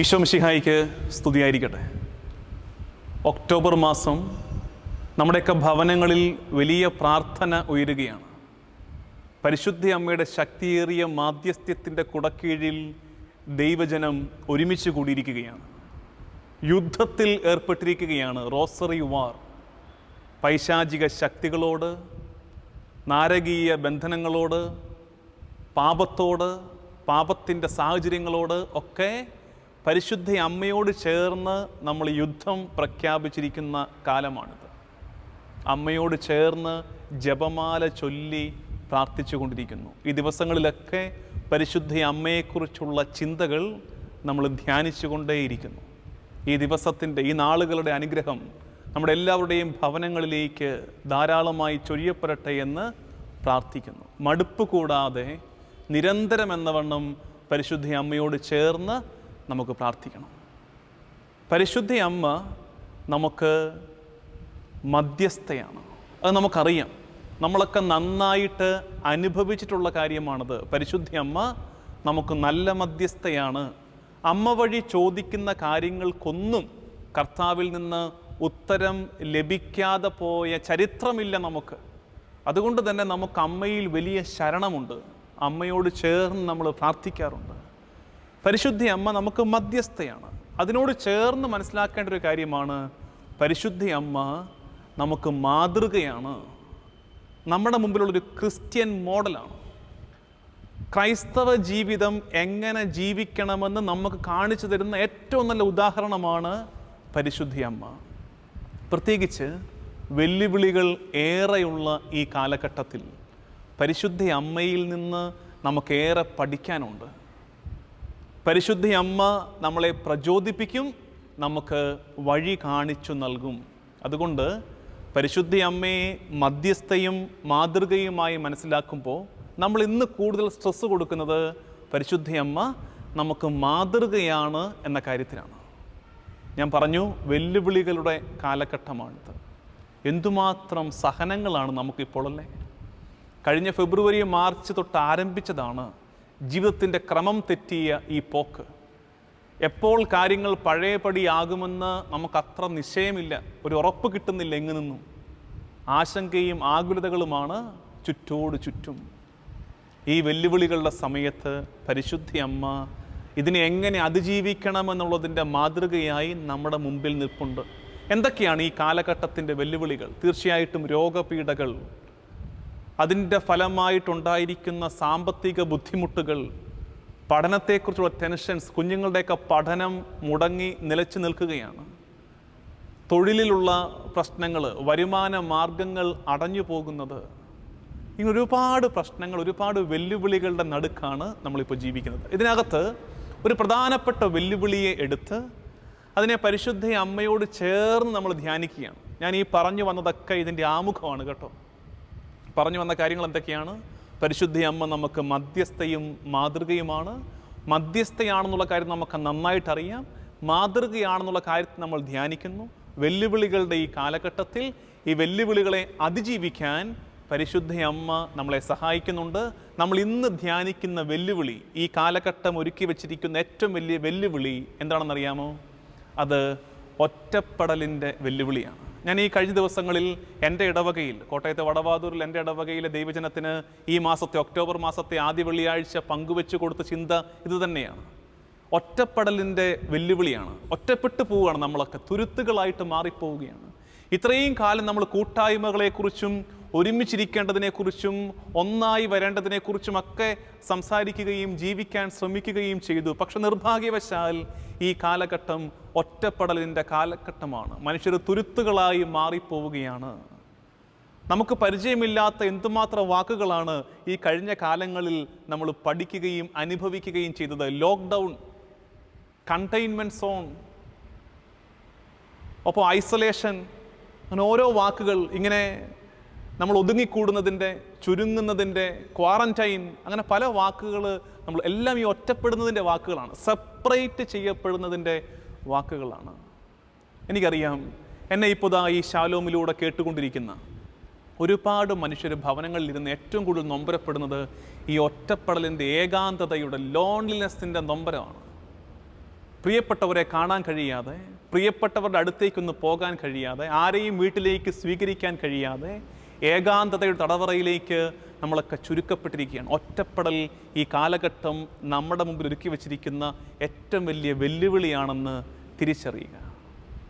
ഈശോ മിശിഹായിക്ക് സ്തുതിയായിരിക്കട്ടെ. ഒക്ടോബർ മാസം നമ്മുടെയൊക്കെ ഭവനങ്ങളിൽ വലിയ പ്രാർത്ഥന ഉയരുകയാണ്. പരിശുദ്ധി അമ്മയുടെ ശക്തിയേറിയ മാധ്യസ്ഥ്യത്തിന്റെ കുടക്കീഴിൽ ദൈവജനം ഒരുമിച്ച് കൂടിയിരിക്കുകയാണ്. യുദ്ധത്തിൽ ഏർപ്പെട്ടിരിക്കുകയാണ് റോസറി വാർ. പൈശാചിക ശക്തികളോട് നാരകീയ ബന്ധനങ്ങളോട് പാപത്തോട് പാപത്തിന്റെ സാഹചര്യങ്ങളോട് ഒക്കെ പരിശുദ്ധ അമ്മയോട് ചേർന്ന് നമ്മൾ യുദ്ധം പ്രഖ്യാപിച്ചിരിക്കുന്ന കാലമാണിത്. അമ്മയോട് ചേർന്ന് ജപമാല ചൊല്ലി പ്രാർത്ഥിച്ചു കൊണ്ടിരിക്കുന്നു. ഈ ദിവസങ്ങളിലൊക്കെ പരിശുദ്ധ അമ്മയെക്കുറിച്ചുള്ള ചിന്തകൾ നമ്മൾ ധ്യാനിച്ചു കൊണ്ടേയിരിക്കുന്നു. ഈ ദിവസത്തിന്റെ ഈ നാളുകളുടെ അനുഗ്രഹം നമ്മുടെ എല്ലാവരുടെയും ഭവനങ്ങളിലേക്ക് ധാരാളമായി ചൊരിയപ്പെടട്ടെ എന്ന് പ്രാർത്ഥിക്കുന്നു. മടുപ്പ് കൂടാതെ നിരന്തരം എന്നവണ്ണം പരിശുദ്ധ അമ്മയോട് ചേർന്ന് നമുക്ക് പ്രാർത്ഥിക്കണം. പരിശുദ്ധ അമ്മ നമുക്ക് മധ്യസ്ഥയാണ്. അത് നമുക്കറിയാം. നമ്മളൊക്കെ നന്നായിട്ട് അനുഭവിച്ചിട്ടുള്ള കാര്യമാണത്. പരിശുദ്ധ അമ്മ നമുക്ക് നല്ല മധ്യസ്ഥയാണ്. അമ്മ വഴി ചോദിക്കുന്ന കാര്യങ്ങൾക്കൊന്നും കർത്താവിൽ നിന്ന് ഉത്തരം ലഭിക്കാതെ പോയ ചരിത്രമില്ല നമുക്ക്. അതുകൊണ്ട് തന്നെ നമുക്ക് അമ്മയിൽ വലിയ ശരണമുണ്ട്. അമ്മയോട് ചേർന്ന് നമ്മൾ പ്രാർത്ഥിക്കാറുണ്ട്. പരിശുദ്ധി അമ്മ നമുക്ക് മധ്യസ്ഥയാണ്. അതിനോട് ചേർന്ന് മനസ്സിലാക്കേണ്ട ഒരു കാര്യമാണ് പരിശുദ്ധി അമ്മ നമുക്ക് മാതൃകയാണ്. നമ്മുടെ മുമ്പിലുള്ളൊരു ക്രിസ്ത്യൻ മോഡലാണ്. ക്രൈസ്തവ ജീവിതം എങ്ങനെ ജീവിക്കണമെന്ന് നമുക്ക് കാണിച്ചു തരുന്ന ഏറ്റവും നല്ല ഉദാഹരണമാണ് പരിശുദ്ധി അമ്മ. പ്രത്യേകിച്ച് വെല്ലുവിളികൾ ഏറെയുള്ള ഈ കാലഘട്ടത്തിൽ പരിശുദ്ധി അമ്മയിൽ നിന്ന് നമുക്കേറെ പഠിക്കാനുണ്ട്. പരിശുദ്ധ അമ്മ നമ്മളെ പ്രചോദിപ്പിക്കും നമുക്ക് വഴി കാണിച്ചു നൽകും. അതുകൊണ്ട് പരിശുദ്ധ അമ്മയെ മധ്യസ്ഥയും മാതൃകയുമായി മനസ്സിലാക്കുമ്പോൾ നമ്മൾ ഇന്ന് കൂടുതൽ സ്ട്രെസ് കൊടുക്കുന്നത് പരിശുദ്ധ അമ്മ നമുക്ക് മാതൃകയാണ് എന്ന കാര്യത്തിലാണ്. ഞാൻ പറഞ്ഞു വെല്ലുവിളികളുടെ കാലഘട്ടമാണിത്. എന്തുമാത്രം സഹനങ്ങളാണ് നമുക്കിപ്പോൾ അല്ലേ കഴിഞ്ഞ ഫെബ്രുവരി മാർച്ച് തൊട്ട് ആരംഭിച്ചതാണ് ജീവിതത്തിന്റെ ക്രമം തെറ്റിയ ഈ പോക്ക്. എപ്പോൾ കാര്യങ്ങൾ പഴയപടിയാകുമെന്ന് നമുക്കത്ര നിശ്ചയമില്ല. ഒരു ഉറപ്പ് കിട്ടുന്നില്ല എങ്ങു നിന്നും. ആശങ്കയും ആകുലതകളുമാണ് ചുറ്റോട് ചുറ്റും. ഈ വെല്ലുവിളികളുടെ സമയത്ത് പരിശുദ്ധി അമ്മ ഇതിനെ എങ്ങനെ അതിജീവിക്കണമെന്നുള്ളതിന്റെ മാതൃകയായി നമ്മുടെ മുമ്പിൽ നിൽപ്പുണ്ട്. എന്തൊക്കെയാണ് ഈ കാലഘട്ടത്തിന്റെ വെല്ലുവിളികൾ? തീർച്ചയായിട്ടും രോഗപീഠകൾ അതിന്റെ ഫലമായിട്ടുണ്ടായിരിക്കുന്ന സാമ്പത്തിക ബുദ്ധിമുട്ടുകൾ പഠനത്തെക്കുറിച്ചുള്ള ടെൻഷൻസ് കുഞ്ഞുങ്ങളുടെയൊക്കെ പഠനം മുടങ്ങി നിലച്ചു നിൽക്കുകയാണ്. തൊഴിലിലുള്ള പ്രശ്നങ്ങൾ വരുമാന മാർഗങ്ങൾ അടഞ്ഞു പോകുന്നത് ഇങ്ങനെ ഒരുപാട് പ്രശ്നങ്ങൾ ഒരുപാട് വെല്ലുവിളികളുടെ നടുക്കാണ് നമ്മളിപ്പോൾ ജീവിക്കുന്നത്. ഇതിനകത്ത് ഒരു പ്രധാനപ്പെട്ട വെല്ലുവിളിയെ എടുത്ത് അതിനെ പരിശുദ്ധ അമ്മയോട് ചേർന്ന് നമ്മൾ ധ്യാനിക്കുകയാണ്. ഞാൻ ഈ പറഞ്ഞു വന്നതൊക്കെ ഇതിന്റെ ആമുഖമാണ് കേട്ടോ. പറഞ്ഞു വന്ന കാര്യങ്ങൾ എന്തൊക്കെയാണ്? പരിശുദ്ധി അമ്മ നമുക്ക് മധ്യസ്ഥയും മാതൃകയുമാണ്. മധ്യസ്ഥയാണെന്നുള്ള കാര്യം നമുക്ക് നന്നായിട്ടറിയാം. മാതൃകയാണെന്നുള്ള കാര്യത്തിൽ നമ്മൾ ധ്യാനിക്കുന്നു. വെല്ലുവിളികളുടെ ഈ കാലഘട്ടത്തിൽ ഈ വെല്ലുവിളികളെ അതിജീവിക്കാൻ പരിശുദ്ധ അമ്മ നമ്മളെ സഹായിക്കുന്നുണ്ട്. നമ്മൾ ഇന്ന് ധ്യാനിക്കുന്ന വെല്ലുവിളി ഈ കാലഘട്ടം ഒരുക്കി വെച്ചിരിക്കുന്ന ഏറ്റവും വലിയ വെല്ലുവിളി എന്താണെന്നറിയാമോ? അത് ഒറ്റപ്പെടലിന്റെ വെല്ലുവിളിയാണ്. ഞാൻ ഈ കഴിഞ്ഞ ദിവസങ്ങളിൽ എന്റെ ഇടവകയിൽ കോട്ടയത്തെ വടവാതൂരിൽ എന്റെ ഇടവകയിലെ ദൈവജനത്തിന് ഈ മാസത്തെ ഒക്ടോബർ മാസത്തെ ആദ്യ വെള്ളിയാഴ്ച പങ്കുവെച്ചു കൊടുത്ത ചിന്ത ഇത് തന്നെയാണ്. ഒറ്റപ്പെടലിന്റെ വെല്ലുവിളിയാണ്. ഒറ്റപ്പെട്ടു പോവുകയാണ് നമ്മളൊക്കെ. തുരുത്തുകളായിട്ട് മാറിപ്പോവുകയാണ്. ഇത്രയും കാലം നമ്മൾ കൂട്ടായ്മകളെക്കുറിച്ചും ഒരുമിച്ചിരിക്കേണ്ടതിനെക്കുറിച്ചും ഒന്നായി വരേണ്ടതിനെക്കുറിച്ചും ഒക്കെ സംസാരിക്കുകയും ജീവിക്കാൻ ശ്രമിക്കുകയും ചെയ്തു. പക്ഷെ നിർഭാഗ്യവശാൽ ഈ കാലഘട്ടം ഒറ്റപ്പെടലിന്റെ കാലഘട്ടമാണ്. മനുഷ്യർ തുരുത്തുകളായി മാറിപ്പോവുകയാണ്. നമുക്ക് പരിചയമില്ലാത്ത എന്തുമാത്രം വാക്കുകളാണ് ഈ കഴിഞ്ഞ കാലങ്ങളിൽ നമ്മൾ പഠിക്കുകയും അനുഭവിക്കുകയും ചെയ്തത്. ലോക്ക്ഡൗൺ കണ്ടെയ്ൻമെന്റ് സോൺ ഒപ്പം ഐസൊലേഷൻ അങ്ങനെ ഓരോ വാക്കുകൾ ഇങ്ങനെ നമ്മൾ ഒതുങ്ങിക്കൂടുന്നതിന്റെ ചുരുങ്ങുന്നതിന്റെ ക്വാറന്റൈൻ അങ്ങനെ പല വാക്കുകൾ നമ്മൾ എല്ലാം ഈ ഒറ്റപ്പെടുന്നതിന്റെ വാക്കുകളാണ്. സെപ്പറേറ്റ് ചെയ്യപ്പെടുന്നതിന്റെ വാക്കുകളാണ്. എനിക്കറിയാം എന്നെ ഇപ്പോൾ ദാ ഈ ശാലോമിലൂടെ കേട്ടുകൊണ്ടിരിക്കുന്ന ഒരുപാട് മനുഷ്യർ ഭവനങ്ങളിൽ ഇരുന്ന് ഏറ്റവും കൂടുതൽ നൊമ്പരപ്പെടുന്നത് ഈ ഒറ്റപ്പെടലിന്റെ ഏകാന്തതയുടെ ലോൺലിനെസ്സിന്റെ നൊമ്പരമാണ്. പ്രിയപ്പെട്ടവരെ കാണാൻ കഴിയാതെ പ്രിയപ്പെട്ടവരുടെ അടുത്തേക്കൊന്ന് പോകാൻ കഴിയാതെ ആരെയും വീട്ടിലേക്ക് സ്വീകരിക്കാൻ കഴിയാതെ ഏകാന്തതയുടെ തടവറയിലേക്ക് നമ്മളൊക്കെ ചുരുക്കപ്പെട്ടിരിക്കുകയാണ്. ഒറ്റപ്പെടൽ ഈ കാലഘട്ടം നമ്മുടെ മുമ്പിൽ ഒരുക്കി വച്ചിരിക്കുന്ന ഏറ്റവും വലിയ വെല്ലുവിളിയാണെന്ന് തിരിച്ചറിയുക.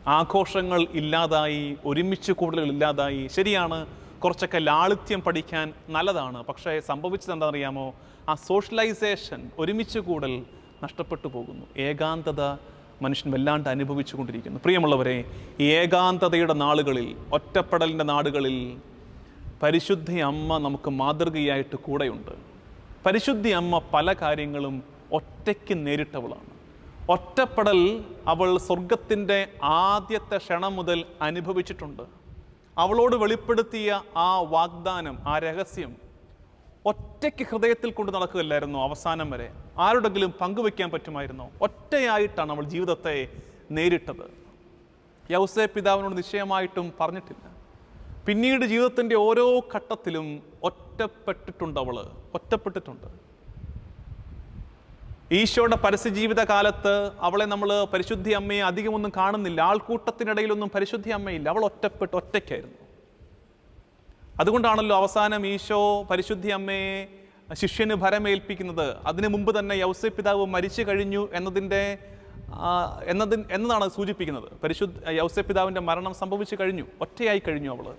ആഘോഷങ്ങൾ ഇല്ലാതായി ഒരുമിച്ച് കൂടുതലുകൾ ഇല്ലാതായി ശരിയാണ് കുറച്ചൊക്കെ ലാളിത്യം പഠിക്കാൻ നല്ലതാണ്. പക്ഷേ സംഭവിച്ചത് എന്താണെന്നറിയാമോ? ആ സോഷ്യലൈസേഷൻ ഒരുമിച്ച് കൂടൽ നഷ്ടപ്പെട്ടു പോകുന്നു. ഏകാന്തത മനുഷ്യൻ വല്ലാണ്ട് അനുഭവിച്ചു കൊണ്ടിരിക്കുന്നു. പ്രിയമുള്ളവരെ ഏകാന്തതയുടെ നാളുകളിൽ ഒറ്റപ്പെടലിന്റെ നാടുകളിൽ പരിശുദ്ധി അമ്മ നമുക്ക് മാതൃകയായിട്ട് കൂടെയുണ്ട്. പരിശുദ്ധി അമ്മ പല കാര്യങ്ങളും ഒറ്റയ്ക്ക് നേരിട്ടവളാണ്. ഒറ്റപ്പെടൽ അവൾ സ്വർഗത്തിന്റെ ആദ്യത്തെ ക്ഷണം മുതൽ അനുഭവിച്ചിട്ടുണ്ട്. അവളോട് വെളിപ്പെടുത്തിയ ആ വാഗ്ദാനം ആ രഹസ്യം ഒറ്റയ്ക്ക് ഹൃദയത്തിൽ കൊണ്ട് നടക്കുകയല്ലായിരുന്നു അവസാനം വരെ. ആരുടെങ്കിലും പങ്കുവെക്കാൻ പറ്റുമായിരുന്നോ? ഒറ്റയായിട്ടാണ് അവൾ ജീവിതത്തെ നേരിട്ടത്. യൗസേ പിതാവിനോട് നിശ്ചയമായിട്ടും പറഞ്ഞിട്ടില്ല. പിന്നീട് ജീവിതത്തിന്റെ ഓരോ ഘട്ടത്തിലും ഒറ്റപ്പെട്ടിട്ടുണ്ട് അവൾ ഒറ്റപ്പെട്ടിട്ടുണ്ട്. ഈശോയുടെ പരസ്യജീവിത കാലത്ത് അവളെ നമ്മൾ പരിശുദ്ധി അമ്മയെ അധികമൊന്നും കാണുന്നില്ല. ആൾക്കൂട്ടത്തിനിടയിലൊന്നും പരിശുദ്ധി അമ്മയില്ല. അവൾ ഒറ്റപ്പെട്ട് ഒറ്റയ്ക്കായിരുന്നു. അതുകൊണ്ടാണല്ലോ അവസാനം ഈശോ പരിശുദ്ധി അമ്മയെ ശിഷ്യന് ഭരമേൽപ്പിക്കുന്നത്. അതിനു മുമ്പ് തന്നെ യൗസ പിതാവ് മരിച്ചു കഴിഞ്ഞു എന്നതിന്റെ എന്നതിൻ എന്നതാണ് സൂചിപ്പിക്കുന്നത്. പരിശുദ്ധ യൗസ പിതാവിന്റെ മരണം സംഭവിച്ചു കഴിഞ്ഞു. ഒറ്റയായി കഴിഞ്ഞു അവൾ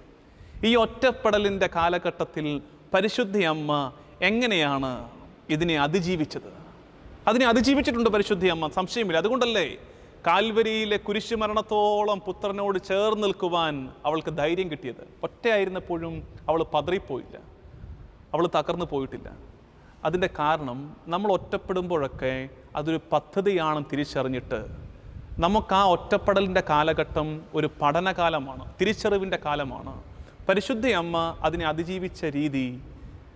ഈ ഒറ്റപ്പെടലിന്റെ കാലഘട്ടത്തിൽ പരിശുദ്ധി അമ്മ എങ്ങനെയാണ് ഇതിനെ അതിജീവിച്ചത്? അതിനെ അതിജീവിച്ചിട്ടുണ്ട് പരിശുദ്ധി അമ്മ? സംശയമില്ല. അതുകൊണ്ടല്ലേ കാൽവരിയിലെ കുരിശുമരണത്തോളം പുത്രനോട് ചേർന്ന് നിൽക്കുവാൻ അവൾക്ക് ധൈര്യം കിട്ടിയത്. ഒറ്റയായിരുന്നപ്പോഴും അവൾ പതറിപ്പോയില്ല. അവൾ തകർന്നു പോയിട്ടില്ല. അതിന്റെ കാരണം നമ്മൾ ഒറ്റപ്പെടുമ്പോഴൊക്കെ അതൊരു പദ്ധതിയാണെന്ന് തിരിച്ചറിഞ്ഞിട്ട്. നമുക്ക് ആ ഒറ്റപ്പെടലിന്റെ കാലഘട്ടം ഒരു പഠനകാലമാണ് തിരിച്ചറിവിന്റെ കാലമാണ്. പരിശുദ്ധ അമ്മ അതിനെ അതിജീവിച്ച രീതി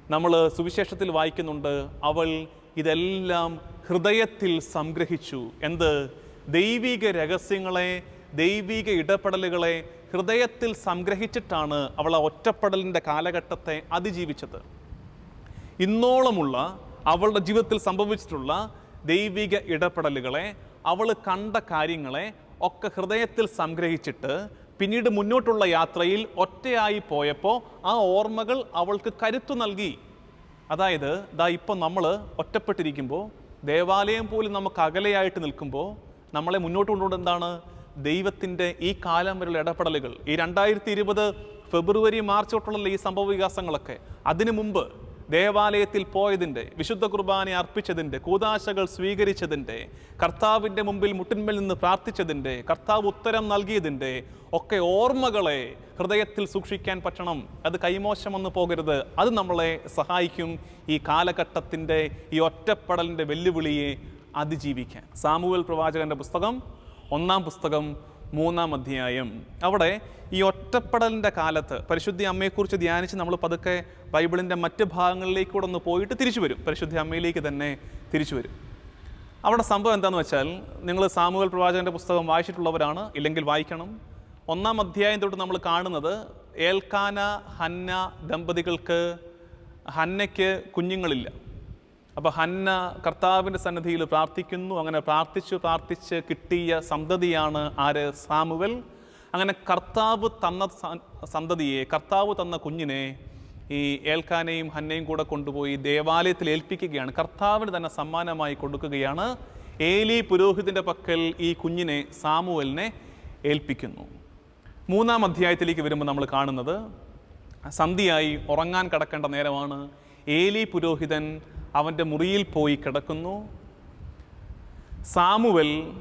നമ്മൾ സുവിശേഷത്തിൽ വായിക്കുന്നുണ്ട്. അവൾ ഇതെല്ലാം ഹൃദയത്തിൽ സംഗ്രഹിച്ചു. എന്ത്? ദൈവിക രഹസ്യങ്ങളെ ദൈവിക ഇടപെടലുകളെ ഹൃദയത്തിൽ സംഗ്രഹിച്ചിട്ടാണ് അവൾ ആ ഒറ്റപ്പെടലിന്റെ കാലഘട്ടത്തെ അതിജീവിച്ചത്. ഇന്നോളമുള്ള അവളുടെ ജീവിതത്തിൽ സംഭവിച്ചിട്ടുള്ള ദൈവിക ഇടപെടലുകളെ അവൾ കണ്ട കാര്യങ്ങളെ ഒക്കെ ഹൃദയത്തിൽ സംഗ്രഹിച്ചിട്ട് പിന്നീട് മുന്നോട്ടുള്ള യാത്രയിൽ ഒറ്റയായി പോയപ്പോൾ ആ ഓർമ്മകൾ അവൾക്ക് കരുത്തു നൽകി. അതായത് ദാ ഇപ്പം നമ്മൾ ഒറ്റപ്പെട്ടിരിക്കുമ്പോൾ ദേവാലയം പോലും നമുക്ക് അകലെയായിട്ട് നിൽക്കുമ്പോൾ നമ്മളെ മുന്നോട്ട് കൊണ്ടുകൊണ്ട് എന്താണ്? ദൈവത്തിന്റെ ഈ കാലം വരെയുള്ള ഇടപെടലുകൾ. ഈ രണ്ടായിരത്തി ഇരുപത് ഫെബ്രുവരി മാർച്ച് തൊട്ടുള്ള ഈ സംഭവ വികാസങ്ങളൊക്കെ. അതിനു മുമ്പ് ദേവാലയത്തിൽ പോയതിന്റെ വിശുദ്ധ കുർബാന അർപ്പിച്ചതിന്റെ കൂതാശകൾ സ്വീകരിച്ചതിന്റെ കർത്താവിന്റെ മുമ്പിൽ മുട്ടിന്മേൽ നിന്ന് പ്രാർത്ഥിച്ചതിന്റെ കർത്താവ് ഉത്തരം നൽകിയതിന്റെ ഒക്കെ ഓർമ്മകളെ ഹൃദയത്തിൽ സൂക്ഷിക്കാൻ പറ്റണം. അത് കൈമോശമെന്ന് പോകരുത്. അത് നമ്മളെ സഹായിക്കും ഈ കാലഘട്ടത്തിന്റെ ഈ ഒറ്റപ്പെടലിന്റെ വെല്ലുവിളിയെ അതിജീവിക്കാൻ. സാമൂഹ്യ പ്രവാചകന്റെ പുസ്തകം ഒന്നാം പുസ്തകം മൂന്നാം അധ്യായം. അവിടെ ഈ ഒറ്റപ്പെടലിന്റെ കാലത്ത് പരിശുദ്ധി അമ്മയെക്കുറിച്ച് ധ്യാനിച്ച് നമ്മൾ പതുക്കെ ബൈബിളിന്റെ മറ്റ് ഭാഗങ്ങളിലേക്ക് കൂടെ ഒന്ന് പോയിട്ട് തിരിച്ചു വരും. പരിശുദ്ധി അമ്മയിലേക്ക് തന്നെ തിരിച്ചു വരും. അവിടെ സംഭവം എന്താണെന്ന് വെച്ചാൽ നിങ്ങൾ സാമൂഹ്യ പ്രവാചകന്റെ പുസ്തകം വായിച്ചിട്ടുള്ളവരാണ് ഇല്ലെങ്കിൽ വായിക്കണം. ഒന്നാം അധ്യായം തൊട്ട് നമ്മൾ കാണുന്നത് ഏൽക്കാന ഹന്ന ദമ്പതികൾക്ക് ഹന്നയ്ക്ക് കുഞ്ഞുങ്ങളില്ല. അപ്പോൾ ഹന്ന കർത്താവിന്റെ സന്നിധിയിൽ പ്രാർത്ഥിക്കുന്നു. അങ്ങനെ പ്രാർത്ഥിച്ചു പ്രാർത്ഥിച്ച് കിട്ടിയ സന്തതിയാണ് ആര്? സാമുവൽ. അങ്ങനെ കർത്താവ് തന്ന സന്തതിയെ കർത്താവ് തന്ന കുഞ്ഞിനെ ഈ ഏൽക്കാനെയും ഹന്നയും കൂടെ കൊണ്ടുപോയി ദേവാലയത്തിൽ ഏൽപ്പിക്കുകയാണ്. കർത്താവിന് തന്നെ സമ്മാനമായി കൊടുക്കുകയാണ്. ഏലി പുരോഹിതന്റെ പക്കൽ ഈ കുഞ്ഞിനെ സാമുവലിനെ ഏൽപ്പിക്കുന്നു. മൂന്നാം അധ്യായത്തിലേക്ക് വരുമ്പോൾ നമ്മൾ കാണുന്നത് സന്ധ്യയായി ഉറങ്ങാൻ കിടക്കേണ്ട നേരമാണ്. ഏലി പുരോഹിതൻ അവന്റെ മുറിയിൽ പോയി കിടക്കുന്നു. സാമുവൽ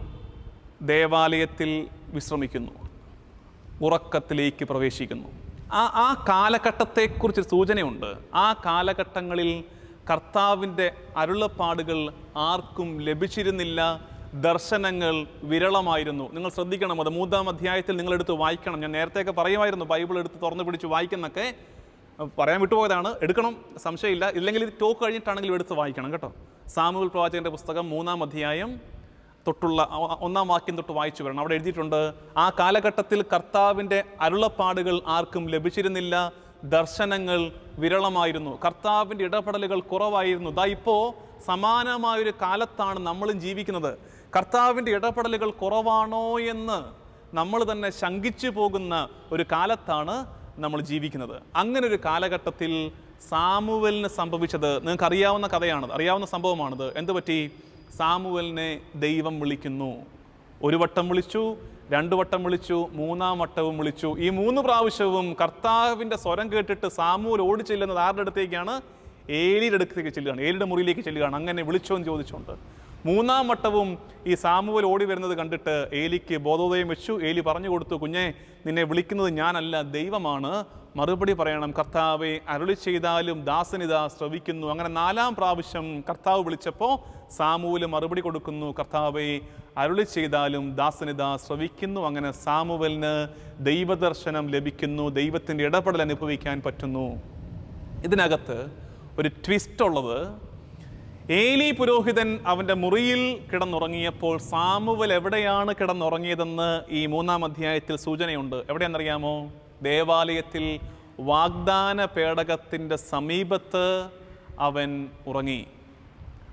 ദേവാലയത്തിൽ വിശ്രമിക്കുന്നു. ഉറക്കത്തിലേക്ക് പ്രവേശിക്കുന്നു. ആ ആ കാലഘട്ടത്തെക്കുറിച്ച് സൂചനയുണ്ട്. ആ കാലഘട്ടങ്ങളിൽ കർത്താവിന്റെ അരുളപ്പാടുകൾ ആർക്കും ലഭിച്ചിരുന്നില്ല. ദർശനങ്ങൾ വിരളമായിരുന്നു. നിങ്ങൾ ശ്രദ്ധിക്കണം അത് മൂന്നാം അധ്യായത്തിൽ നിങ്ങളെടുത്ത് വായിക്കണം. ഞാൻ നേരത്തെയൊക്കെ പറയുമായിരുന്നു ബൈബിൾ എടുത്ത് തുറന്നു പിടിച്ച് വായിക്കുന്നൊക്കെ. പറയാൻ വിട്ടുപോയതാണ്. എടുക്കണം സംശയമില്ല. ഇല്ലെങ്കിൽ ഇത് ടോക്ക് കഴിഞ്ഞിട്ടാണെങ്കിലും എടുത്ത് വായിക്കണം കേട്ടോ. സാമുവൽ പ്രവാചകന്റെ പുസ്തകം മൂന്നാം അധ്യായം തൊട്ടുള്ള ഒന്നാം വാക്യം തൊട്ട് വായിച്ചു വരണം. അവിടെ എഴുതിയിട്ടുണ്ട് ആ കാലഘട്ടത്തിൽ കർത്താവിന്റെ അരുളപ്പാടുകൾ ആർക്കും ലഭിച്ചിരുന്നില്ല. ദർശനങ്ങൾ വിരളമായിരുന്നു. കർത്താവിന്റെ ഇടപെടലുകൾ കുറവായിരുന്നു. ദാ ഇപ്പോൾ സമാനമായൊരു കാലത്താണ് നമ്മളും ജീവിക്കുന്നത്. കർത്താവിന്റെ ഇടപെടലുകൾ കുറവാണോ എന്ന് നമ്മൾ തന്നെ ശങ്കിച്ചു പോകുന്ന ഒരു കാലത്താണ് നമ്മൾ ജീവിക്കുന്നത്. അങ്ങനെ ഒരു കാലഘട്ടത്തിൽ സാമുവലിന് സംഭവിച്ചത് നിങ്ങൾക്ക് അറിയാവുന്ന കഥയാണത്. അറിയാവുന്ന സംഭവമാണത്. എന്ത് പറ്റി? സാമുവലിനെ ദൈവം വിളിക്കുന്നു. ഒരു വട്ടം വിളിച്ചു രണ്ടു വട്ടം വിളിച്ചു മൂന്നാം വട്ടവും വിളിച്ചു. ഈ മൂന്ന് പ്രാവശ്യവും കർത്താവിന്റെ സ്വരം കേട്ടിട്ട് സാമുവൽ ഓടി ചെല്ലുന്നത് ആരുടെ അടുത്തേക്കാണ്? ഏലിയുടെ അടുത്തേക്ക് ചെല്ലുകയാണ്. ഏലിയുടെ മുറിയിലേക്ക് ചെല്ലുകയാണ്. അങ്ങനെ വിളിച്ചോ എന്ന് ചോദിച്ചുകൊണ്ട്. മൂന്നാം വട്ടവും ഈ സാമുവൽ ഓടി വരുന്നത് കണ്ടിട്ട് ഏലിക്ക് ബോധോദയം വെച്ചു. ഏലി പറഞ്ഞു കൊടുത്തു കുഞ്ഞെ നിന്നെ വിളിക്കുന്നത് ഞാനല്ല ദൈവമാണ്. മറുപടി പറയണം. കർത്താവെ അരുളി ചെയ്താലും ദാസനിതാ ശ്രവിക്കുന്നു. അങ്ങനെ നാലാം പ്രാവശ്യം കർത്താവ് വിളിച്ചപ്പോൾ സാമുവൽ മറുപടി കൊടുക്കുന്നു. കർത്താവെ അരുളി ചെയ്താലും ദാസനിതാ ശ്രവിക്കുന്നു. അങ്ങനെ സാമുവലിന് ദൈവദർശനം ലഭിക്കുന്നു. ദൈവത്തിന്റെ ഇടപെടൽ അനുഭവിക്കാൻ പറ്റുന്നു. ഇതിനകത്ത് ഒരു ട്വിസ്റ്റ് ഉള്ളത് ഏലി പുരോഹിതൻ അവന്റെ മുറിയിൽ കിടന്നുറങ്ങിയപ്പോൾ സാമുവൽ എവിടെയാണ് കിടന്നുറങ്ങിയതെന്ന് ഈ മൂന്നാം അധ്യായത്തിൽ സൂചനയുണ്ട്. എവിടെയാണെന്നറിയാമോ ദേവാലയത്തിൽ വാഗ്ദാന പേടകത്തിന്റെ സമീപത്ത് അവൻ ഉറങ്ങി.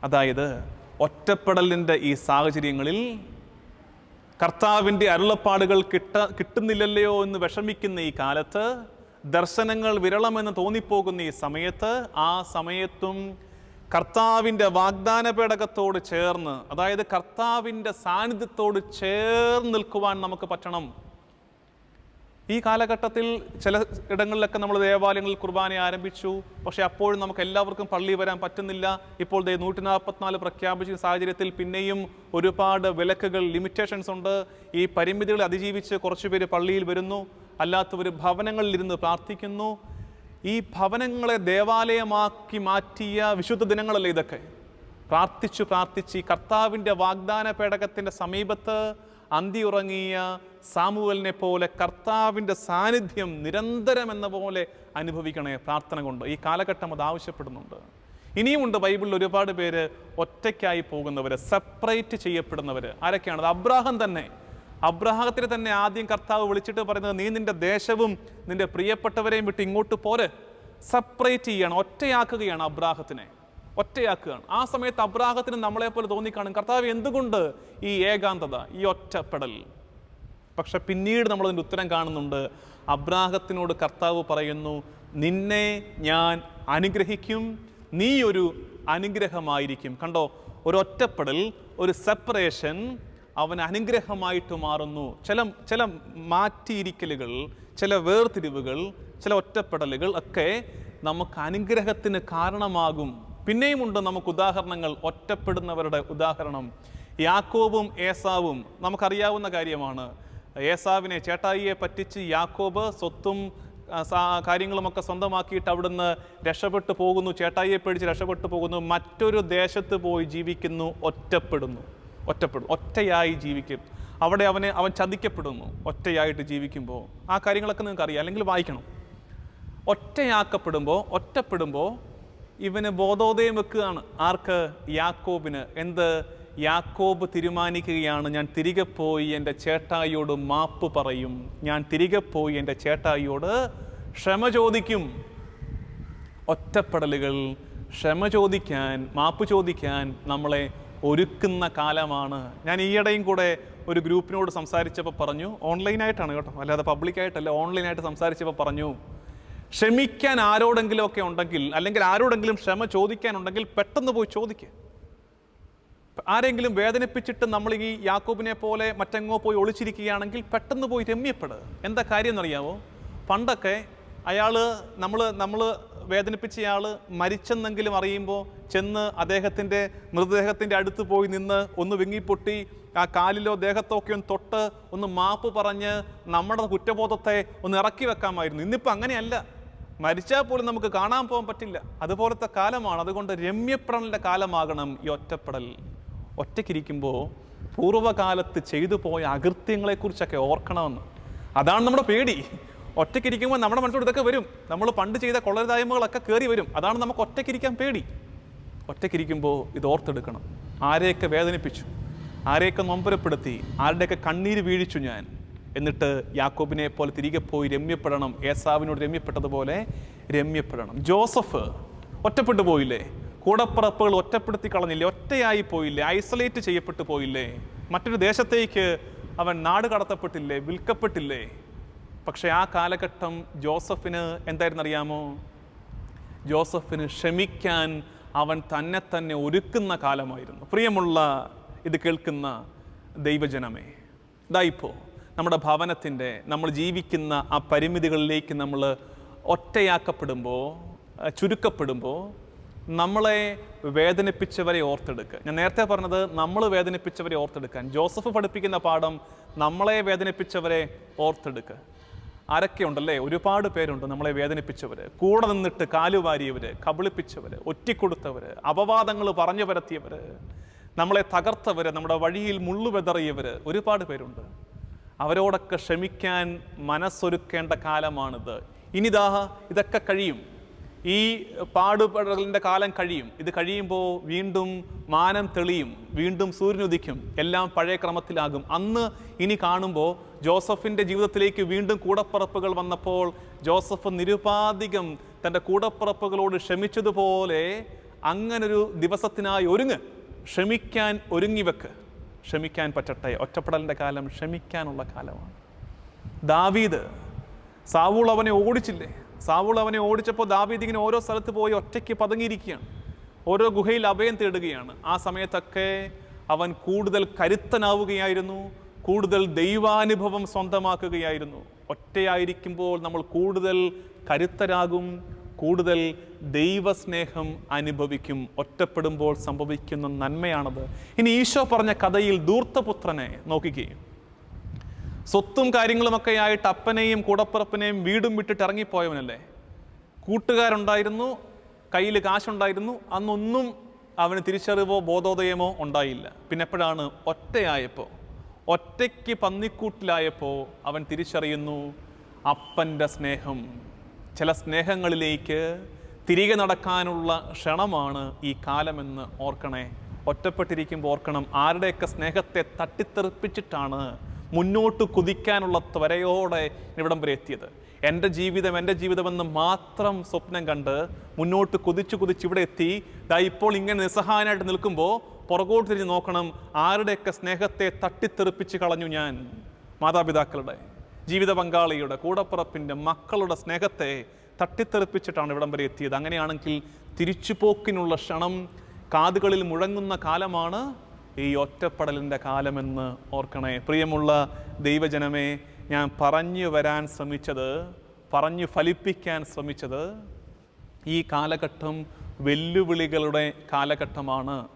അതായത് ഒറ്റപ്പെടലിന്റെ ഈ സാഹചര്യങ്ങളിൽ കർത്താവിന്റെ അരുളപ്പാടുകൾ കിട്ട കിട്ടുന്നില്ലല്ലയോ എന്ന് വിഷമിക്കുന്ന ഈ കാലത്ത് ദർശനങ്ങൾ വിരളമെന്ന് തോന്നിപ്പോകുന്ന ഈ സമയത്ത് ആ സമയത്തും കർത്താവിന്റെ വാഗ്ദാന പേടകത്തോട് ചേർന്ന് അതായത് കർത്താവിന്റെ സാന്നിധ്യത്തോട് ചേർന്ന് നിൽക്കുവാൻ നമുക്ക് പറ്റണം. ഈ കാലഘട്ടത്തിൽ ചില ഇടങ്ങളിലൊക്കെ നമ്മൾ ദേവാലയങ്ങളിൽ കുർബാന ആരംഭിച്ചു. പക്ഷേ അപ്പോഴും നമുക്ക് എല്ലാവർക്കും പള്ളി വരാൻ പറ്റുന്നില്ല. ഇപ്പോൾ ദേ നൂറ്റി നാൽപ്പത്തിനാല് പ്രഖ്യാപിച്ച സാഹചര്യത്തിൽ പിന്നെയും ഒരുപാട് വിലക്കുകൾ ലിമിറ്റേഷൻസ് ഉണ്ട്. ഈ പരിമിതികൾ അതിജീവിച്ച് കുറച്ച് പേര് പള്ളിയിൽ വരുന്നു. അല്ലാത്തവർ ഭവനങ്ങളിലിരുന്ന് പ്രാർത്ഥിക്കുന്നു. ഈ ഭവനങ്ങളെ ദേവാലയമാക്കി മാറ്റിയ വിശുദ്ധ ദിനങ്ങളല്ലേ ഇതൊക്കെ? പ്രാർത്ഥിച്ചു പ്രാർത്ഥിച്ച് കർത്താവിന്റെ വാഗ്ദാന പേടകത്തിന്റെ സമീപത്ത് അന്തി ഉറങ്ങിയ സാമുവലിനെ പോലെ കർത്താവിന്റെ സാന്നിധ്യം നിരന്തരം എന്ന പോലെ അനുഭവിക്കണേ പ്രാർത്ഥന കൊണ്ട്. ഈ കാലഘട്ടം അത് ആവശ്യപ്പെടുന്നുണ്ട്. ഇനിയുമുണ്ട് ബൈബിളിൽ ഒരുപാട് പേര് ഒറ്റയ്ക്കായി പോകുന്നവർ സെപ്പറേറ്റ് ചെയ്യപ്പെടുന്നവർ ആരൊക്കെയാണ്? അത് അബ്രാഹം തന്നെ. അബ്രാഹത്തിനെ തന്നെ ആദ്യം കർത്താവ് വിളിച്ചിട്ട് പറയുന്നത് നീ നിന്റെ ദേശവും നിന്റെ പ്രിയപ്പെട്ടവരെയും വിട്ട് ഇങ്ങോട്ട് പോരെ. സെപ്പറേറ്റ് ചെയ്യണം ഒറ്റയാക്കുകയാണ് അബ്രാഹത്തിനെ. ഒറ്റയാക്കുകയാണ്. ആ സമയത്ത് അബ്രാഹത്തിന് നമ്മളെപ്പോലെ തോന്നിക്കാണും കർത്താവ് എന്തുകൊണ്ട് ഈ ഏകാന്തത ഈ ഒറ്റപ്പെടൽ? പക്ഷെ പിന്നീട് നമ്മൾ അതിന്റെ ഉത്തരം കാണുന്നുണ്ട്. അബ്രാഹത്തിനോട് കർത്താവ് പറയുന്നു നിന്നെ ഞാൻ അനുഗ്രഹിക്കും നീ ഒരു അനുഗ്രഹമായിരിക്കും. കണ്ടോ? ഒരു ഒറ്റപ്പെടൽ ഒരു സെപ്പറേഷൻ അവൻ അനുഗ്രഹമായിട്ട് മാറുന്നു. ചില ചില മാറ്റിയിരിക്കലുകൾ ചില വേർതിരിവുകൾ ചില ഒറ്റപ്പെടലുകൾ ഒക്കെ നമുക്ക് അനുഗ്രഹത്തിന് കാരണമാകും. പിന്നെയുമുണ്ട് നമുക്ക് ഉദാഹരണങ്ങൾ ഒറ്റപ്പെടുന്നവരുടെ ഉദാഹരണം. യാക്കോബും ഏസാവും. നമുക്കറിയാവുന്ന കാര്യമാണ്. ഏസാവിനെ ചേട്ടായിയെ പറ്റിച്ച് യാക്കോബ് സ്വത്തും കാര്യങ്ങളുമൊക്കെ സ്വന്തമാക്കിയിട്ട് അവിടുന്ന് രക്ഷപ്പെട്ടു പോകുന്നു. ചേട്ടായിയെ പേടിച്ച് രക്ഷപ്പെട്ടു പോകുന്നു. മറ്റൊരു ദേശത്ത് പോയി ജീവിക്കുന്നു ഒറ്റപ്പെടുന്നു. ഒറ്റപ്പെടും. ഒറ്റയായി ജീവിക്കും. അവിടെ അവനെ അവൻ ചതിക്കപ്പെടുന്നു. ഒറ്റയായിട്ട് ജീവിക്കുമ്പോൾ ആ കാര്യങ്ങളൊക്കെ നിങ്ങൾക്ക് അറിയാം അല്ലെങ്കിൽ വായിക്കണം. ഒറ്റയാക്കപ്പെടുമ്പോൾ ഒറ്റപ്പെടുമ്പോൾ ഇവന് ബോധോദയം വെക്കുകയാണ്. ആർക്ക്? യാക്കോബിന്. എന്ത്? യാക്കോബ് തീരുമാനിക്കുകയാണ്. ഞാൻ തിരികെ പോയി എന്റെ ചേട്ടായിയോട് മാപ്പ് പറയും. ഞാൻ തിരികെ പോയി എന്റെ ചേട്ടായിയോട് ക്ഷമ ചോദിക്കും. ഒറ്റപ്പെടലുകൾ ക്ഷമ ചോദിക്കാൻ മാപ്പ് ചോദിക്കാൻ നമ്മളെ ഒരുക്കുന്ന കാലമാണ്. ഞാൻ ഈയിടെയും കൂടെ ഒരു ഗ്രൂപ്പിനോട് സംസാരിച്ചപ്പോൾ പറഞ്ഞു ഓൺലൈനായിട്ടാണ് കേട്ടോ. അല്ലാതെ പബ്ലിക്കായിട്ടല്ല ഓൺലൈനായിട്ട് സംസാരിച്ചപ്പോൾ പറഞ്ഞു ക്ഷമിക്കാൻ ആരോടെങ്കിലുമൊക്കെ ഉണ്ടെങ്കിൽ അല്ലെങ്കിൽ ആരോടെങ്കിലും ക്ഷമ ചോദിക്കാനുണ്ടെങ്കിൽ പെട്ടെന്ന് പോയി ചോദിക്കുക ആരെങ്കിലും വേദനിപ്പിച്ചിട്ട് നമ്മൾ ഈ യാക്കൂബിനെ പോലെ മറ്റെങ്ങോ പോയി ഒളിച്ചിരിക്കുകയാണെങ്കിൽ പെട്ടെന്ന് പോയി രമ്യപ്പെടുക എന്താ കാര്യം എന്നറിയാമോ പണ്ടൊക്കെ അയാൾ നമ്മൾ നമ്മൾ വേദനിപ്പിച്ചയാൾ മരിച്ചെന്നെങ്കിലും അറിയുമ്പോൾ ചെന്ന് അദ്ദേഹത്തിന്റെ മൃതദേഹത്തിന്റെ അടുത്ത് പോയി നിന്ന് ഒന്ന് വിങ്ങിപ്പൊട്ടി ആ കാലിലോ ദേഹത്തോ ഒക്കെ ഒന്ന് തൊട്ട് ഒന്ന് മാപ്പ് പറഞ്ഞ് നമ്മുടെ കുറ്റബോധത്തെ ഒന്ന് ഇറക്കി വെക്കാമായിരുന്നു. ഇന്നിപ്പോൾ അങ്ങനെയല്ല. മരിച്ചാൽ പോലും നമുക്ക് കാണാൻ പോകാൻ പറ്റില്ല. അതുപോലത്തെ കാലമാണ്. അതുകൊണ്ട് രമ്യപ്പെടലിന്റെ കാലമാകണം ഈ ഒറ്റപ്പെടൽ. ഒറ്റയ്ക്കിരിക്കുമ്പോൾ പൂർവകാലത്ത് ചെയ്തു പോയ അകൃത്യങ്ങളെക്കുറിച്ചൊക്കെ ഓർക്കണമെന്ന്. അതാണ് നമ്മുടെ പേടി. ഒറ്റയ്ക്കിരിക്കുമ്പോൾ നമ്മുടെ മനസ്സോട് ഇതൊക്കെ വരും. നമ്മൾ പണ്ട് ചെയ്ത കൊള്ളരുതായ്മകളൊക്കെ കയറി വരും. അതാണ് നമുക്ക് ഒറ്റയ്ക്കിരിക്കാൻ പേടി. ഒറ്റയ്ക്കിരിക്കുമ്പോൾ ഇത് ഓർത്തെടുക്കണം. ആരെയൊക്കെ വേദനിപ്പിച്ചു? ആരെയൊക്കെ നൊമ്പരപ്പെടുത്തി? ആരുടെയൊക്കെ കണ്ണീര് വീഴിച്ചു ഞാൻ? എന്നിട്ട് യാക്കോബിനെ പോലെ തിരികെ പോയി രമ്യപ്പെടണം. ഏസാവിനോട് രമ്യപ്പെട്ടതുപോലെ രമ്യപ്പെടണം. ജോസഫ് ഒറ്റപ്പെട്ടു പോയില്ലേ? കൂടപ്പിറപ്പുകൾ ഒറ്റപ്പെടുത്തി കളഞ്ഞില്ലേ? ഒറ്റയായി പോയില്ലേ? ഐസൊലേറ്റ് ചെയ്യപ്പെട്ടു പോയില്ലേ? മറ്റൊരു ദേശത്തേക്ക് അവൻ നാട് കടത്തപ്പെട്ടില്ലേ? വിൽക്കപ്പെട്ടില്ലേ? പക്ഷെ ആ കാലഘട്ടം ജോസഫിന് എന്തായിരുന്നു അറിയാമോ ജോസഫിന് ക്ഷമിക്കാൻ അവൻ തന്നെ തന്നെ ഒരുക്കുന്ന കാലമായിരുന്നു. പ്രിയമുള്ള ഇത് കേൾക്കുന്ന ദൈവജനമേ ഇതായിപ്പോൾ നമ്മുടെ ഭവനത്തിന്റെ നമ്മൾ ജീവിക്കുന്ന ആ പരിമിതികളിലേക്ക് നമ്മൾ ഒറ്റയാക്കപ്പെടുമ്പോൾ ചുരുക്കപ്പെടുമ്പോൾ നമ്മളെ വേദനിപ്പിച്ചവരെ ഓർത്തെടുക്കുക. ഞാൻ നേരത്തെ പറഞ്ഞത് നമ്മൾ വേദനിപ്പിച്ചവരെ ഓർത്തെടുക്കാൻ. ജോസഫ് പഠിപ്പിക്കുന്ന പാഠം നമ്മളെ വേദനിപ്പിച്ചവരെ ഓർത്തെടുക്കുക. ആരൊക്കെ ഉണ്ടല്ലേ ഒരുപാട് പേരുണ്ട് നമ്മളെ വേദനിപ്പിച്ചവർ കൂടെ നിന്നിട്ട് കാലുവാരിയവർ കബളിപ്പിച്ചവർ ഒറ്റിക്കൊടുത്തവർ അപവാദങ്ങൾ പറഞ്ഞു പരത്തിയവർ നമ്മളെ തകർത്തവർ നമ്മുടെ വഴിയിൽ മുള്ളു വെതറിയവർ ഒരുപാട് പേരുണ്ട്. അവരോടൊക്കെ ക്ഷമിക്കാൻ മനസ്സൊരുക്കേണ്ട കാലമാണിത്. ഇനിതാ ഇതൊക്കെ കഴിയും. ഈ പാടുപെടലിന്റെ കാലം കഴിയും. ഇത് കഴിയുമ്പോൾ വീണ്ടും മാനം തെളിയും. വീണ്ടും സൂര്യനുദിക്കും എല്ലാം പഴയ ക്രമത്തിലാകും. അന്ന് ഇനി കാണുമ്പോൾ ജോസഫിന്റെ ജീവിതത്തിലേക്ക് വീണ്ടും കൂടപ്പുറപ്പുകൾ വന്നപ്പോൾ ജോസഫ് നിരുപാധികം തന്റെ കൂടപ്പുറപ്പുകളോട് ക്ഷമിച്ചതുപോലെ അങ്ങനൊരു ദിവസത്തിനായി ഒരുങ്ങ്. ക്ഷമിക്കാൻ ഒരുങ്ങിവെക്ക് ക്ഷമിക്കാൻ പറ്റട്ടെ. ഒറ്റപ്പെടലിന്റെ കാലം ക്ഷമിക്കാനുള്ള കാലമാണ്. ദാവീദ് സാവൂൾ അവനെ ഓടിച്ചില്ലേ? സാവൂൾ അവനെ ഓടിച്ചപ്പോൾ ദാവീദ് ഇങ്ങനെ ഓരോ സ്ഥലത്ത് പോയി ഒറ്റയ്ക്ക് പതുങ്ങിയിരിക്കുകയാണ്. ഓരോ ഗുഹയിൽ അഭയം തേടുകയാണ്. ആ സമയത്തൊക്കെ അവൻ കൂടുതൽ കരുത്തനാവുകയായിരുന്നു. കൂടുതൽ ദൈവാനുഭവം സ്വന്തമാക്കുകയായിരുന്നു. ഒറ്റയായിരിക്കുമ്പോൾ നമ്മൾ കൂടുതൽ കരുത്തരാകും കൂടുതൽ ദൈവസ്നേഹം അനുഭവിക്കും. ഒറ്റപ്പെടുമ്പോൾ സംഭവിക്കുന്ന നന്മയാണത്. ഇനി ഈശോ പറഞ്ഞ കഥയിൽ ദൂർത്തപുത്രനെ നോക്കുകയും. സ്വത്തും കാര്യങ്ങളുമൊക്കെ ആയിട്ട് അപ്പനെയും കൂടപ്പിറപ്പനെയും വീടും വിട്ടിട്ട് ഇറങ്ങിപ്പോയവനല്ലേ? കൂട്ടുകാരുണ്ടായിരുന്നു കയ്യിൽ കാശുണ്ടായിരുന്നു അന്നൊന്നും അവന് തിരിച്ചറിവോ ബോധോദയമോ ഉണ്ടായില്ല. പിന്നെ എപ്പോഴാണ് ഒറ്റയായപ്പോൾ ഒറ്റയ്ക്ക് പന്നിക്കൂട്ടിലായപ്പോൾ അവൻ തിരിച്ചറിയുന്നു അപ്പന്റെ സ്നേഹം. ചില സ്നേഹങ്ങളിലേക്ക് തിരികെ നടക്കാനുള്ള ക്ഷണമാണ് ഈ കാലമെന്ന് ഓർക്കണേ. ഒറ്റപ്പെട്ടിരിക്കുമ്പോൾ ഓർക്കണം ആരുടെയൊക്കെ സ്നേഹത്തെ തട്ടിത്തെറിപ്പിച്ചിട്ടാണ് മുന്നോട്ട് കുതിക്കാനുള്ള ത്വരയോടെ ഇവിടം വരെ എത്തിയത്. എന്റെ ജീവിതം എന്റെ ജീവിതമെന്ന് മാത്രം സ്വപ്നം കണ്ട് മുന്നോട്ട് കുതിച്ചു കുതിച്ച് ഇവിടെ എത്തി. ദാ ഇപ്പോൾ ഇങ്ങനെ നിസ്സഹായനായിട്ട് നിൽക്കുമ്പോൾ പുറകോട്ട് തിരിഞ്ഞ് നോക്കണം ആരുടെയൊക്കെ സ്നേഹത്തെ തട്ടിത്തെറിപ്പിച്ച് കളഞ്ഞു ഞാൻ? മാതാപിതാക്കളുടെ ജീവിത പങ്കാളിയുടെ കൂടപ്പുറപ്പിന്റെ മക്കളുടെ സ്നേഹത്തെ തട്ടിത്തെറിപ്പിച്ചിട്ടാണ് ഇവിടം വരെ എത്തിയത്. അങ്ങനെയാണെങ്കിൽ തിരിച്ചുപോക്കിനുള്ള ക്ഷണം കാതുകളിൽ മുഴങ്ങുന്ന കാലമാണ് ഈ ഒറ്റപ്പെടലിന്റെ കാലമെന്ന് ഓർക്കണേ. പ്രിയമുള്ള ദൈവജനമേ ഞാൻ പറഞ്ഞു വരാൻ ശ്രമിച്ചത് പറഞ്ഞു ഫലിപ്പിക്കാൻ ശ്രമിച്ചത് ഈ കാലഘട്ടം വെല്ലുവിളികളുടെ കാലഘട്ടമാണ്.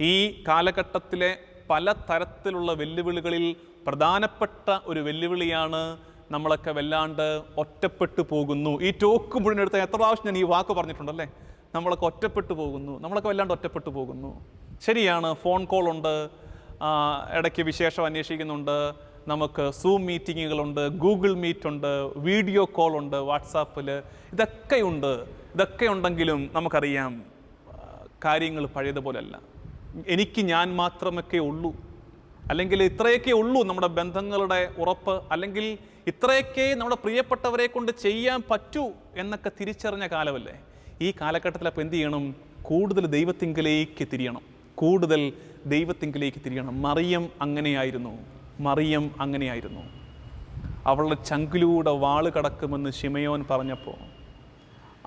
ഈ കാലഘട്ടത്തിലെ പല തരത്തിലുള്ള വെല്ലുവിളികളിൽ പ്രധാനപ്പെട്ട ഒരു വെല്ലുവിളിയാണ് നമ്മളൊക്കെ വല്ലാണ്ട് ഒറ്റപ്പെട്ടു പോകുന്നു. ഈ ടോക്ക് മുഴുവൻ എടുത്ത എത്ര പ്രാവശ്യം ഞാൻ ഈ വാക്ക് പറഞ്ഞിട്ടുണ്ടല്ലേ? നമ്മളൊക്കെ ഒറ്റപ്പെട്ടു പോകുന്നു. നമ്മളൊക്കെ വല്ലാണ്ട് ഒറ്റപ്പെട്ടു പോകുന്നു. ശരിയാണ് ഫോൺ കോൾ ഉണ്ട്. ഇടയ്ക്ക് വിശേഷം അന്വേഷിക്കുന്നുണ്ട്. നമുക്ക് സൂം മീറ്റിങ്ങുകളുണ്ട് ഗൂഗിൾ മീറ്റ് ഉണ്ട് വീഡിയോ കോൾ ഉണ്ട് വാട്സാപ്പിൽ ഇതൊക്കെയുണ്ട് ഇതൊക്കെ ഉണ്ടെങ്കിലും നമുക്കറിയാം കാര്യങ്ങൾ പഴയതുപോലെയല്ല എനിക്ക് ഞാൻ മാത്രമൊക്കെ ഉള്ളൂ. അല്ലെങ്കിൽ ഇത്രയൊക്കെ ഉള്ളൂ നമ്മുടെ ബന്ധങ്ങളുടെ ഉറപ്പ്. അല്ലെങ്കിൽ ഇത്രയൊക്കെ നമ്മുടെ പ്രിയപ്പെട്ടവരെ കൊണ്ട് ചെയ്യാൻ പറ്റൂ എന്നൊക്കെ തിരിച്ചറിഞ്ഞ കാലമല്ലേ? ഈ കാലഘട്ടത്തിൽ അപ്പോൾ എന്ത് ചെയ്യണം? കൂടുതൽ ദൈവത്തിങ്കിലേക്ക് തിരിയണം. കൂടുതൽ ദൈവത്തിങ്കിലേക്ക് തിരിയണം. മറിയം അങ്ങനെയായിരുന്നു. മറിയം അങ്ങനെയായിരുന്നു. അവളുടെ ചങ്കിലൂടെ വാൾ കടക്കുമെന്ന് ഷിമയോൻ പറഞ്ഞപ്പോൾ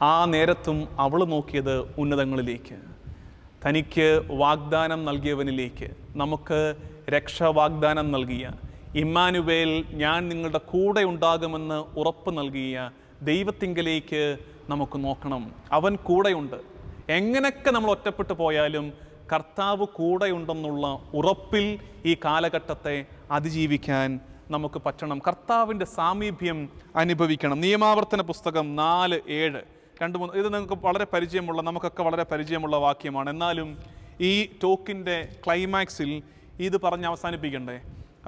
ആ നേരത്തും അവൾ നോക്കിയത് ഉന്നതങ്ങളിലേക്ക്. തനിക്ക് വാഗ്ദാനം നൽകിയവനിലേക്ക്. നമുക്ക് രക്ഷാവാഗ്ദാനം നൽകിയ ഇമ്മാനുവേൽ ഞാൻ നിങ്ങളുടെ കൂടെ ഉണ്ടാകുമെന്ന് ഉറപ്പ് നൽകിയ ദൈവത്തിങ്കലേക്ക് നമുക്ക് നോക്കണം. അവൻ കൂടെയുണ്ട്. എങ്ങനെയൊക്കെ നമ്മൾ ഒറ്റപ്പെട്ടു പോയാലും കർത്താവ് കൂടെയുണ്ടെന്നുള്ള ഉറപ്പിൽ ഈ കാലഘട്ടത്തെ അതിജീവിക്കാൻ നമുക്ക് പറ്റണം. കർത്താവിന്റെ സാമീപ്യം അനുഭവിക്കണം. നിയമാവർത്തന പുസ്തകം നാല് ഏഴ്. രണ്ട് മൂന്ന്. ഇത് നിങ്ങൾക്ക് വളരെ പരിചയമുള്ള നമുക്കൊക്കെ വളരെ പരിചയമുള്ള വാക്യമാണ്. എന്നാലും ഈ ടോക്കിന്റെ ക്ലൈമാക്സിൽ ഇത് പറഞ്ഞ് അവസാനിപ്പിക്കണ്ടേ?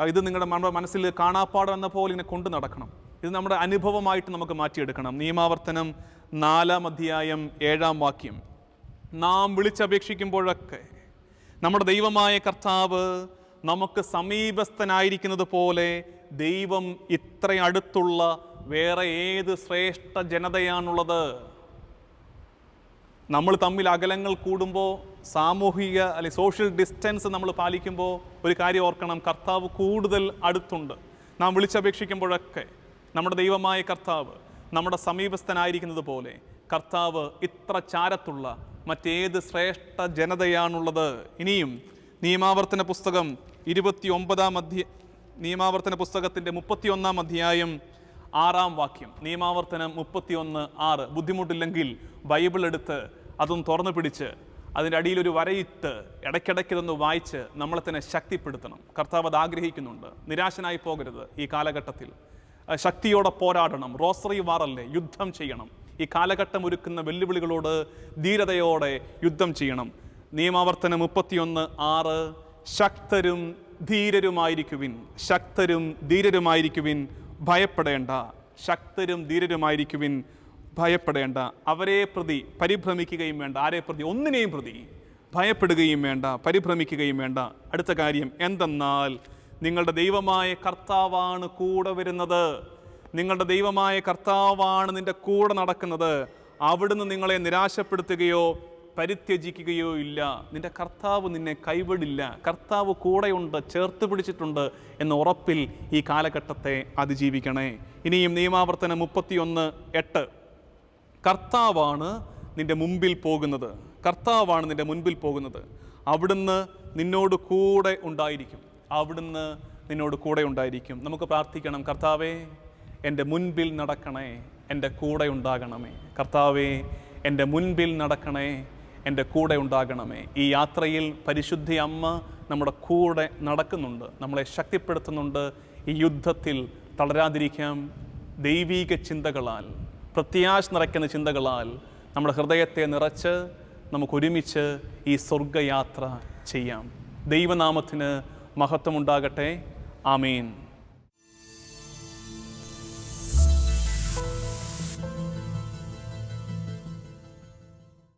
ഇത് നിങ്ങളുടെ മനസ്സിൽ കാണാപ്പാടം എന്ന പോലെ ഇങ്ങനെ കൊണ്ടു നടക്കണം. ഇത് നമ്മുടെ അനുഭവമായിട്ട് നമുക്ക് മാറ്റിയെടുക്കണം. നിയമാവർത്തനം നാലാം അധ്യായം ഏഴാം വാക്യം. നാം വിളിച്ചപേക്ഷിക്കുമ്പോഴൊക്കെ നമ്മുടെ ദൈവമായ കർത്താവ് നമുക്ക് സമീപസ്ഥനായിരിക്കുന്നത് പോലെ ദൈവം ഇത്ര അടുത്തുള്ള വേറെ ഏത് ശ്രേഷ്ഠ ജനതയാണുള്ളത്? നമ്മൾ തമ്മിൽ അകലങ്ങൾ കൂടുമ്പോൾ സാമൂഹിക അല്ലെങ്കിൽ സോഷ്യൽ ഡിസ്റ്റൻസ് നമ്മൾ പാലിക്കുമ്പോൾ ഒരു കാര്യം ഓർക്കണം കർത്താവ് കൂടുതൽ അടുത്തുണ്ട്. നാം വിളിച്ചപേക്ഷിക്കുമ്പോഴൊക്കെ നമ്മുടെ ദൈവമായ കർത്താവ് നമ്മുടെ സമീപസ്ഥനായിരിക്കുന്നത് പോലെ കർത്താവ് ഇത്ര ചാരത്തുള്ള മറ്റേത് ശ്രേഷ്ഠ ജനതയാണുള്ളത്. ഇനിയും നിയമാവർത്തന പുസ്തകം ഇരുപത്തി ഒമ്പതാം അധ്യ നിയമാവർത്തന പുസ്തകത്തിന്റെ മുപ്പത്തിയൊന്നാം അധ്യായം ആറാം വാക്യം. നിയമാവർത്തനം മുപ്പത്തിയൊന്ന് ആറ്. ബുദ്ധിമുട്ടില്ലെങ്കിൽ ബൈബിൾ എടുത്ത് അതും തുറന്നു പിടിച്ച് അതിന്റെ അടിയിൽ ഒരു വരയിട്ട് ഇടയ്ക്കിടയ്ക്ക് ഇതൊന്ന് വായിച്ച് നമ്മളെ തന്നെ ശക്തിപ്പെടുത്തണം. കർത്താവ് അത് ആഗ്രഹിക്കുന്നുണ്ട്. നിരാശനായി പോകരുത് ഈ കാലഘട്ടത്തിൽ. ശക്തിയോടെ പോരാടണം. റോസറി വാറല്ലേ യുദ്ധം ചെയ്യണം. ഈ കാലഘട്ടം ഒരുക്കുന്ന വെല്ലുവിളികളോട് ധീരതയോടെ യുദ്ധം ചെയ്യണം. നിയമാവർത്തനം മുപ്പത്തിയൊന്ന് ആറ്. ശക്തരും ധീരരുമായിരിക്കുവിൻ. ശക്തരും ധീരരുമായിരിക്കുവിൻ ഭയപ്പെടേണ്ട. ശക്തരും ധീരരുമായിരിക്കുവിൻ ഭയപ്പെടേണ്ട. അവരെ പ്രതി പരിഭ്രമിക്കുകയും വേണ്ട. ആരെ പ്രതി? ഒന്നിനെയും പ്രതി. ഭയപ്പെടുകയും വേണ്ട പരിഭ്രമിക്കുകയും വേണ്ട. അടുത്ത കാര്യം എന്തെന്നാൽ നിങ്ങളുടെ ദൈവമായ കർത്താവാണ് കൂടെ വരുന്നത്. നിങ്ങളുടെ ദൈവമായ കർത്താവാണ് നിന്റെ കൂടെ നടക്കുന്നത്. അവിടുന്ന് നിങ്ങളെ നിരാശപ്പെടുത്തുകയോ പരിത്യജിക്കുകയോ ഇല്ല. നിന്റെ കർത്താവ് നിന്നെ കൈവിടില്ല. കർത്താവ് കൂടെയുണ്ട് ചേർത്ത് പിടിച്ചിട്ടുണ്ട് എന്ന ഉറപ്പിൽ ഈ കാലഘട്ടത്തെ അതിജീവിക്കണേ. ഇനിയും നിയമാവർത്തനം മുപ്പത്തിയൊന്ന് എട്ട്. കർത്താവാണ് നിന്റെ മുമ്പിൽ പോകുന്നത്. കർത്താവാണ് നിന്റെ മുൻപിൽ പോകുന്നത്. അവിടുന്ന് നിന്നോട് കൂടെ ഉണ്ടായിരിക്കും. അവിടുന്ന് നിന്നോട് കൂടെ ഉണ്ടായിരിക്കും. നമുക്ക് പ്രാർത്ഥിക്കണം. കർത്താവേ എന്റെ മുൻപിൽ നടക്കണേ എന്റെ കൂടെ ഉണ്ടാകണമേ. കർത്താവേ എന്റെ മുൻപിൽ നടക്കണേ എന്റെ കൂടെ ഉണ്ടാകണമേ. ഈ യാത്രയിൽ പരിശുദ്ധി അമ്മ നമ്മുടെ കൂടെ നടക്കുന്നുണ്ട്. നമ്മളെ ശക്തിപ്പെടുത്തുന്നുണ്ട്. ഈ യുദ്ധത്തിൽ തളരാതിരിക്കാം. ദൈവീക ചിന്തകളാൽ പ്രത്യാശ നിറയ്ക്കുന്ന ചിന്തകളാൽ നമ്മുടെ ഹൃദയത്തെ നിറച്ച് നമുക്കൊരുമിച്ച് ഈ സ്വർഗയാത്ര ചെയ്യാം. ദൈവനാമത്തിന് മഹത്വമുണ്ടാകട്ടെ. ആമീൻ.